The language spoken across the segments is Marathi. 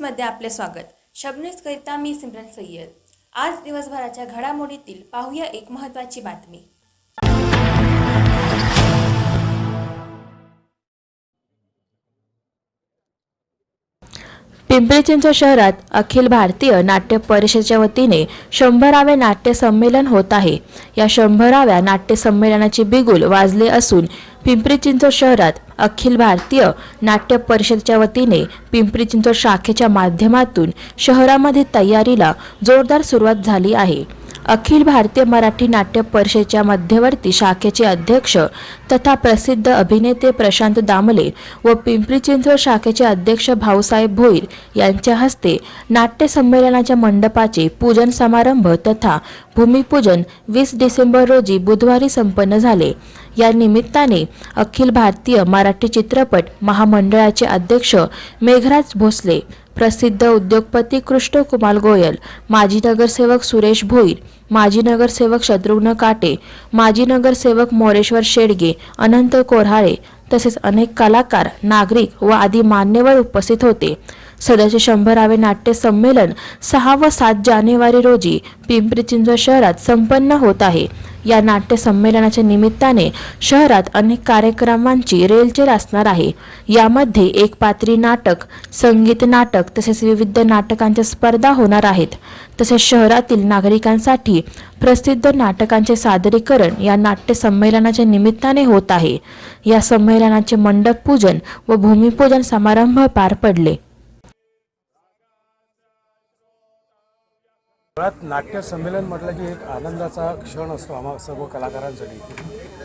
न्यूजमध्ये आपले स्वागत. शबनेस करिता मी सिमरन सय्यद. आज दिवसभराच्या घडामोडीतील पाहूया एक महत्त्वाची बातमी. पिंपरी चिंचवड शहरात अखिल भारतीय नाट्य परिषदेच्या वतीने शंभरावे नाट्य संमेलन होत आहे. या शंभराव्या नाट्य संमेलनाची बिगुल वाजले असून पिंपरी चिंचवड शहरात अखिल भारतीय नाट्य परिषदेच्या वतीने पिंपरी चिंचवड शाखेच्या माध्यमातून शहरामध्ये तयारीला जोरदार सुरुवात झाली आहे. अखिल भारतीय मराठी नाट्य परिषदेच्या मध्यवर्ती शाखेचे अध्यक्ष तथा प्रसिद्ध अभिनेते प्रशांत दामले व पिंपरी चिंचवड शाखेचे अध्यक्ष भाऊसाहेब भोईर यांच्या हस्ते नाट्य संमेलनाच्या मंडपाचे पूजन समारंभ तथा भूमिपूजन वीस डिसेंबर रोजी बुधवारी संपन्न झाले. या निमित्ताने अखिल भारतीय मराठी चित्रपट महामंडळाचे अध्यक्ष मेघराज भोसले प्रसिद्ध उद्योगपती कृष्ण कुमार गोयल माजी नगरसेवक सुरेश भोईर माजी नगरसेवक शत्रुघ्न काटे माजी नगरसेवक मोरेश्वर शेडगे अनंत कोऱ्हाळे तसेच अनेक कलाकार नागरिक व आदी मान्यवर उपस्थित होते. सदस्य शंभरावे नाट्य संमेलन सहा व सात जानेवारी रोजी पिंपरी चिंचवड शहरात संपन्न होत आहे. या नाट्य संमेलनाच्या निमित्ताने शहरात अनेक कार्यक्रमांची रेलचेल असणार आहे. यामध्ये एक पात्री नाटक संगीत नाटक तसेच विविध नाटकांच्या स्पर्धा होणार आहेत. तसेच शहरातील नागरिकांसाठी प्रसिद्ध नाटकांचे सादरीकरण या नाट्य संमेलनाच्या निमित्ताने होत आहे. या संमेलनाचे मंडप पूजन व भूमिपूजन समारंभ पार पडले. मुळात नाट्य संमेलन म्हटलं की एक आनंदाचा क्षण असतो आम्हा सर्व कलाकारांसाठी.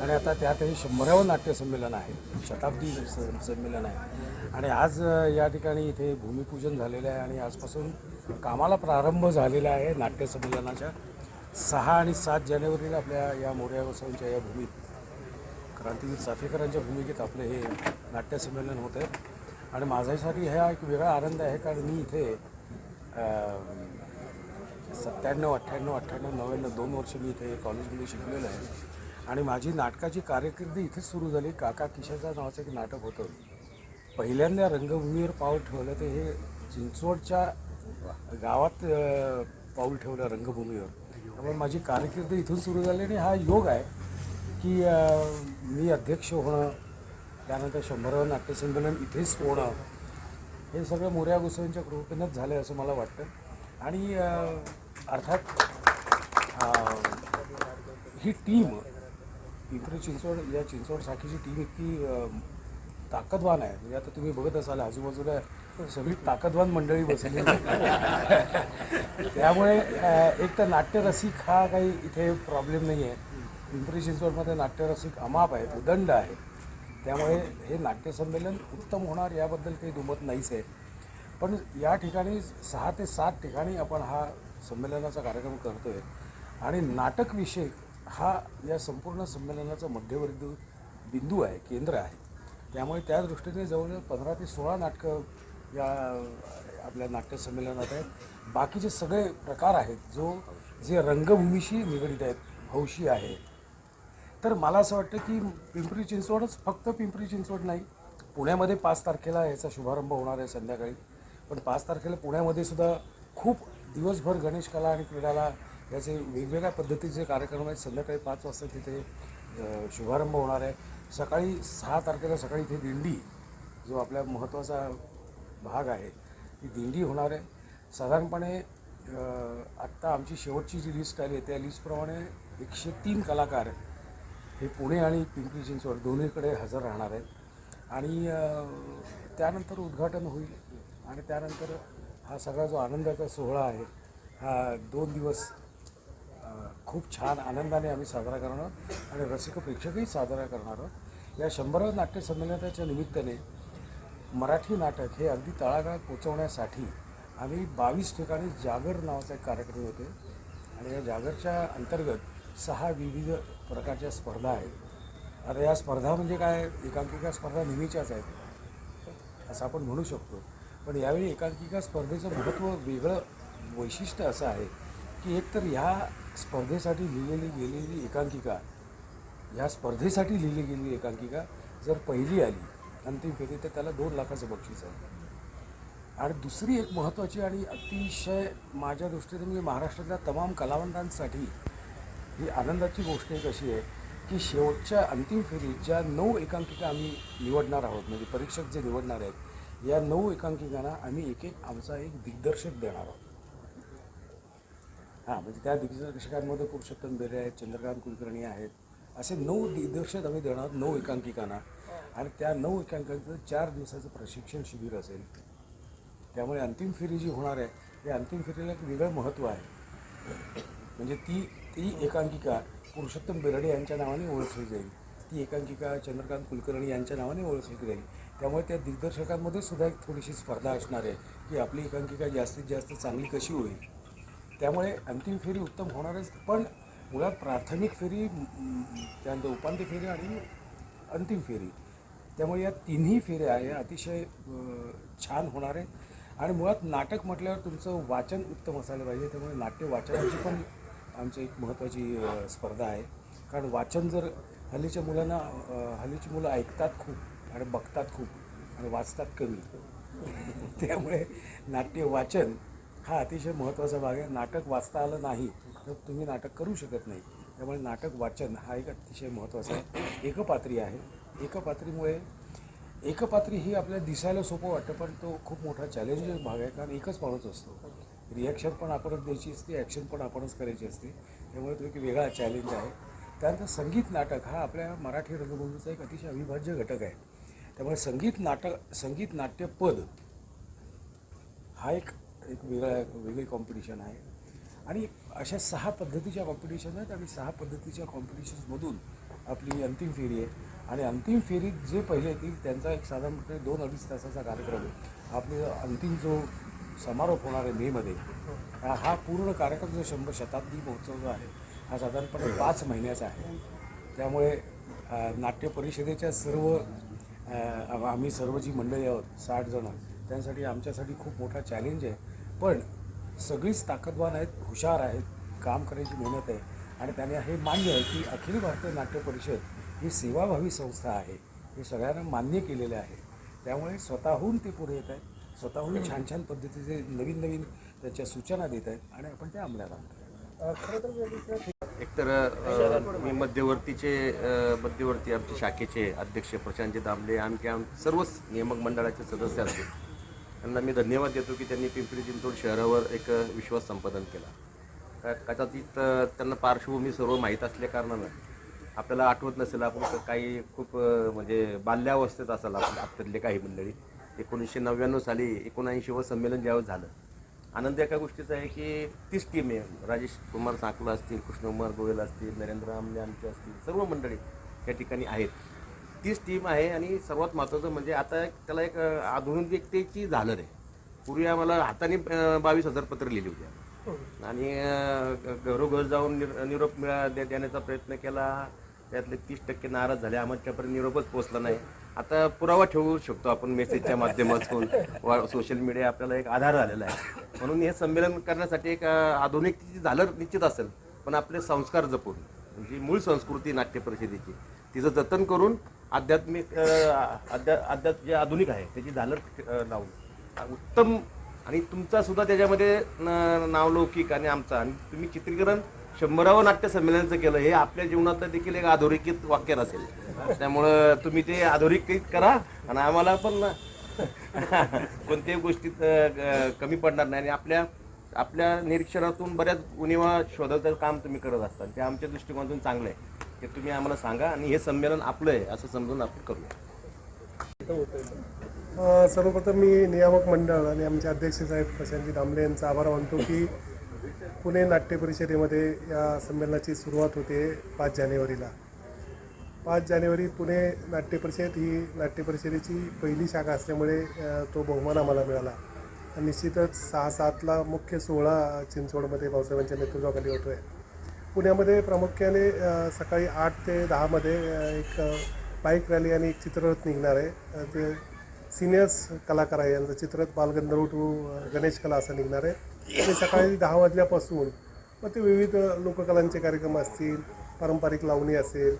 आणि आता त्यातही शंभरावं नाट्य संमेलन आहे. शताब्दी संमेलन आहे. आणि आज या ठिकाणी इथे भूमिपूजन झालेलं आहे आणि आजपासून कामाला प्रारंभ झालेला आहे नाट्य संमेलनाच्या सहा आणि सात जानेवारीला आपल्या या मोर्या गोसावींच्या या भूमीत क्रांतीवीर चाफेकरांच्या भूमिकेत आपलं हे नाट्य संमेलन होतं आणि माझ्यासाठी हा एक वेगळा आनंद आहे कारण मी इथे सत्त्याण्णव अठ्ठ्याण्णव अठ्ठ्याण्णव नव्याण्णव दोन वर्ष मी इथे कॉलेजमध्ये शिकलेलो आहे. आणि माझी नाटकाची कारकिर्दी इथेच सुरू झाली. काका किशोरदा नावाचं एक नाटक होतं. पहिल्यांदा रंगभूमीवर पाऊल ठेवलं ते हे चिंचवडच्या गावात पाऊल ठेवलं रंगभूमीवर. त्यामुळे माझी कारकिर्दी इथून सुरू झाली आणि हा योग आहे की मी अध्यक्ष होणं त्यानंतर शंभरावं नाट्यसंमेलन इथेच होणं हे सगळं मोर्या गोसावींच्या कृपेनंच झालं आहे असं मला वाटतं. आणि अर्थात ही टीम पिंपरी चिंचवड या चिंचवड शाखेची टीम इतकी ताकदवान आहे. म्हणजे आता तुम्ही बघत असाल आजूबाजूला सगळी ताकदवान मंडळी बसली त्यामुळे एक तर नाट्यरसिक हा काही इथे प्रॉब्लेम नाही आहे. पिंपरी चिंचवडमध्ये नाट्यरसिक अमाप आहे उदंड आहे. त्यामुळे हे नाट्यसंमेलन उत्तम होणार याबद्दल काही दुमत नाहीच आहे. पण या ठिकाणी सहा ते सात ठिकाणी आपण हा संमेलनाचा कार्यक्रम करतो आहे आणि नाटक विषय हा या संपूर्ण संमेलनाचा मध्यवर्ती बिंदू आहे केंद्र आहे. त्यामुळे त्या दृष्टीने जवळजवळ पंधरा ते सोळा नाटकं या आपल्या नाट्यसंमेलनात आहेत. बाकीचे सगळे प्रकार आहेत जो जे रंगभूमीशी निगडीत आहेत हौशी आहे. तर मला असं वाटतं की पिंपरी चिंचवडच फक्त पिंपरी चिंचवड नाही पुण्यामध्ये पाच तारखेला याचा शुभारंभ होणार आहे संध्याकाळी. पण पाच तारखेला पुण्यामध्ये सुद्धा खूप दिवसभर गणेश कला आणि क्रीडाला याचे वेगवेगळ्या पद्धतीचे कार्यक्रम आहेत. संध्याकाळी पाच वाजता तिथे शुभारंभ होणार आहे. सकाळी सहा तारखेला सकाळी इथे दिंडी जो आपल्या महत्त्वाचा भाग आहे ती दिंडी होणार आहे. साधारणपणे आत्ता आमची शेवटची जी लिस्ट आली आहे त्या लिस्टप्रमाणे एकशे तीन कलाकार हे पुणे आणि पिंपरी चिंचवड दोन्हीकडे हजर राहणार आहेत. आणि त्यानंतर उद्घाटन होईल. आणि त्यानंतर हा सगळा जो आनंदाचा सोहळा आहे हा दोन दिवस खूप छान आनंदाने आम्ही साजरा करणार आणि रसिक प्रेक्षकही साजरा करणार आहोत. या शंभराव्या नाट्यसंमेलनाच्या निमित्ताने मराठी नाटक हे अगदी तळागाळात पोचवण्यासाठी आम्ही बावीस ठिकाणी जागर नावाचा एक कार्यक्रम होते. आणि या जागरच्या अंतर्गत सहा विविध प्रकारच्या स्पर्धा आहेत. आता या स्पर्धा म्हणजे काय? एकांकिका स्पर्धा नेहमीच्याच आहेत. असं आपण म्हणू शकतो. पण यावेळी एकांकिका स्पर्धेचं महत्त्व वेगळं वैशिष्ट्य असं आहे की एकतर ह्या स्पर्धेसाठी लिहिलेली गेलेली एकांकिका ह्या स्पर्धेसाठी लिहिली गेलेली एकांकिका जर पहिली आली अंतिम फेरी तर त्याला दोन लाखाचं बक्षीस आहे. आणि दुसरी एक महत्त्वाची आणि अतिशय माझ्या दृष्टीने म्हणजे महाराष्ट्रातल्या तमाम कलावंतांसाठी ही आनंदाची गोष्ट एक अशी आहे की शेवटच्या अंतिम फेरीत ज्या नऊ एकांकिका आम्ही निवडणार आहोत म्हणजे परीक्षक जे निवडणार आहेत या नऊ एकांकिकांना आम्ही एक एक आमचा एक दिग्दर्शक देणार आहोत. हां म्हणजे त्या दिग्दर्शकांमध्ये पुरुषोत्तम बेरे आहेत चंद्रकांत कुलकर्णी आहेत. असे नऊ दिग्दर्शक आम्ही देणार आहोत नऊ एकांकिकांना आणि त्या नऊ एकांकिकांचं चार दिवसाचं प्रशिक्षण शिबिर असेल. त्यामुळे अंतिम फेरी जी होणार आहे या अंतिम फेरीला एक वेगळं महत्त्व आहे. म्हणजे ती ती एकांकिका पुरुषोत्तम बेरडे यांच्या नावाने ओळखली जाईल. ती एकांकिका चंद्रकांत कुलकर्णी यांच्या नावाने ओळखली जाईल त्यामुळे त्या दिग्दर्शकांमध्ये सुद्धा एक थोडीशी स्पर्धा असणार आहे की आपली एकांकिका जास्तीत जास्त चांगली कशी होईल. त्यामुळे अंतिम फेरी उत्तम होणारच पण मुळात प्राथमिक फेरी त्यानंतर उपांत्य फेरी आणि अंतिम फेरी. त्यामुळे या तिन्ही फेऱ्या या अतिशय छान होणार आहेत आणि मुळात नाटक म्हटल्यावर तुमचं वाचन उत्तम असायला पाहिजे त्यामुळे नाट्य वाचनाची पण आमची एक महत्त्वाची स्पर्धा आहे. कारण वाचन जर हल्लीच्या मुलांना हल्लीची मुलं ऐकतात खूप आणि बघतात खूप आणि वाचतात कमी त्यामुळे नाट्य वाचन हा अतिशय महत्त्वाचा भाग आहे. नाटक वाचता आलं नाही तर तुम्ही नाटक करू शकत नाही. त्यामुळे नाटक वाचन हा एक अतिशय महत्त्वाचा आहे एकपात्री आहे. एकपात्रीमुळे एकपात्री ही आपल्याला दिसायला सोपं वाटतं पण तो खूप मोठा चॅलेंजिंग भाग आहे. कारण एकच माणूस असतो. रिॲक्शन पण आपणच द्यायची असते ॲक्शन पण आपणच करायची असते. त्यामुळे तो एक वेगळा चॅलेंज आहे. त्यानंतर संगीत नाटक हा आपल्या मराठी रंगभूमीचा एक अतिशय अविभाज्य घटक आहे. त्यामुळे संगीत नाटक संगीत नाट्यपद हा एक एक वेगळा वेगळी कॉम्पिटिशन आहे. आणि अशा सहा पद्धतीच्या कॉम्पिटिशन आहेत आणि सहा पद्धतीच्या कॉम्पिटिशन्समधून आपली अंतिम फेरी आहे. आणि अंतिम फेरीत जे पहिले येतील त्यांचा एक साधारणपणे दोन अडीच तासाचा कार्यक्रम आहे. आपले अंतिम जो समारोप होणार आहे मेमध्ये हा हा पूर्ण कार्यक्रम जो शंभर शताब्दी महोत्सव जो आहे हा साधारणपणे पाच महिन्याचा आहे. त्यामुळे नाट्य परिषदेच्या सर्व आम्ही सर्व जी मंडळी आहोत साठ जणं त्यांसाठी आमच्यासाठी खूप मोठा चॅलेंज आहे. पण सगळीच ताकदवान आहेत हुशार आहेत काम करायची मेहनत आहे. आणि त्याने हे मान्य आहे की अखिल भारतीय नाट्य परिषद ही सेवाभावी संस्था आहे. हे सगळ्यांना मान्य केलेलं आहे. त्यामुळे स्वतःहून ते पुढे येत आहेत. स्वतःहून छान छान पद्धतीचे नवीन नवीन त्याच्या सूचना देत आहेत. आणि आपण त्या अंमलात आणतो. एकतर मी मध्यवर्तीचे मध्यवर्ती आमच्या शाखेचे अध्यक्ष प्रशांतजी दामले आणखी आम सर्वच नियामक मंडळाचे सदस्य असतील त्यांना मी धन्यवाद देतो की त्यांनी पिंपरी चिंचवड शहरावर एक विश्वास संपादन केला. कदाचित त्यांना पार्श्वभूमी सर्व माहीत असल्या कारणानं आपल्याला आठवत नसेल आपण काही खूप म्हणजे बाल्यावस्थेत असाल आपण आपल्यातले काही मंडळी. एकोणीसशे नव्याण्णव साली एकोणऐंशी व संमेलन ज्यावेळेस झालं आनंद एका गोष्टीचा आहे की तीच टीम आहे. राजेश कुमार साकला असतील कृष्णकुमार गोयल असतील नरेंद्र आमले आमचे असतील सर्व मंडळी या ठिकाणी आहेत. तीच टीम आहे आणि सर्वात महत्त्वाचं म्हणजे आता एक- त्याला एक आधुनिकतेची झालं आहे. पूर्वी आम्हाला हाताने बावीस हजार पत्र लिहिली होती. आणि घरोघर जाऊन निर निरोप मिळा दे- देण्याचा प्रयत्न केला. त्यातले तीस टक्के नाराज झाले. आमच्यापर्यंत निरोपच पोचला नाही. आता पुरावा ठेवू शकतो आपण मेसेजच्या माध्यमातून. सोशल मीडिया आपल्याला एक आधार झालेला आहे. म्हणून हे संमेलन करण्यासाठी एक आधुनिक झालं झालर निश्चित असेल. पण आपले संस्कार जपून म्हणजे मूळ संस्कृती नाट्य परिषदेची तिचं जतन करून आध्यात्मिक अध्या अध्यात्म जे आधुनिक आहे त्याची झालर लावून. उत्तम आणि तुमचा सुद्धा त्याच्यामध्ये नावलौकिक आणि आमचा आणि तुम्ही चित्रीकरण शंभरावं नाट्य संमेलनाचं केलं हे आपल्या जीवनातलं देखील एक अधोरेखित वाक्य असेल त्यामुळं तुम्ही ते अधोरेखित करा आणि आम्हाला पण कोणत्याही गोष्टीत अ, ग- कमी पडणार नाही. आणि आपल्या आपल्या निरीक्षणातून बऱ्याच उणीवा शोधाचं काम तुम्ही करत असता ते आमच्या दृष्टिकोनातून चांगलं आहे ते तुम्ही आम्हाला सांगा आणि हे संमेलन आपलं आहे असं समजून आपण करूया. अ, सर्वप्रथम मी नियामक मंडळ आणि आमचे अध्यक्ष साहेब प्रशांतजी दामले यांचा आभार मानतो की पुणे नाट्य परिषदेमध्ये या संमेलनाची सुरुवात होते पाच जानेवारीला. पाच जानेवारी पुणे नाट्य परिषद ही नाट्य परिषदेची पहिली शाखा असल्यामुळे तो बहुमान आम्हाला मिळाला. आणि निश्चितच सहा सातला मुख्य सोहळा चिंचवडमध्ये भाऊसाहेबांच्या नेतृत्वाखाली होतो आहे पुण्यामध्ये प्रामुख्याने सकाळी आठ ते दहामध्ये एक बाईक रॅली आणि एक चित्ररथ निघणार आहे. ते सिनियर्स कलाकार आहे यांचं चित्ररथ बालगंधर्व टू गणेश कला असं निघणार आहे. ते सकाळी दहा वाजल्यापासून मग ते विविध लोककलांचे कार्यक्रम असतील पारंपरिक लावणी असेल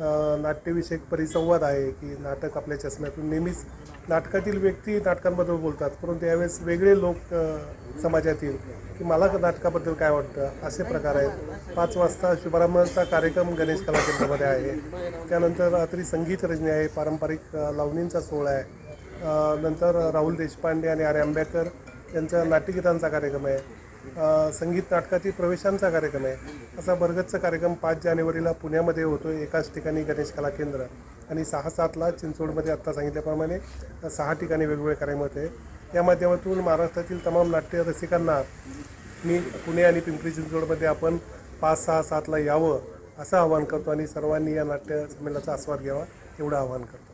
नाट्यविषयक परिसंवाद आहे की नाटक आपल्या चष्म्यातून नेहमीच नाटकातील व्यक्ती नाटकांबद्दल बोलतात परंतु यावेळेस वेगळे लोक समाजातील की मला नाटकाबद्दल काय वाटतं? असे प्रकार आहेत. पाच वाजता शुभारंभाचा कार्यक्रम गणेश कला केंद्रामध्ये आहे. त्यानंतर रात्री संगीत रजनी आहे पारंपरिक लावणींचा सोहळा आहे. नंतर राहुल देशपांडे आणि आर्य आंबेडकर यांचा नाट्यगीतांचा कार्यक्रम आहे. संगीत नाटकातील प्रवेशांचा कार्यक्रम आहे. असा बरगतचा कार्यक्रम पाच जानेवारीला पुण्यामध्ये होतो एकाच ठिकाणी गणेश कला केंद्र आणि सहा सातला चिंचवडमध्ये आत्ता सांगितल्याप्रमाणे सहा ठिकाणी वेगवेगळे कार्यक्रम होते या माध्यमातून महाराष्ट्रातील तमाम नाट्य रसिकांना मी पुणे आणि पिंपरी चिंचवडमध्ये आपण पाच सहा सातला यावं असं आवाहन करतो आणि सर्वांनी या नाट्य संमेलनाचा आस्वाद घ्यावा एवढं आवाहन करतो.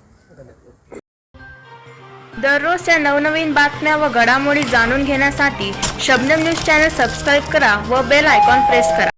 दररोजच्या नवनवीन बातम्या व घडामोडी जाणून घेण्यासाठी शबनम न्यूज चॅनल सबस्क्राईब करा व बेल आयकॉन प्रेस करा.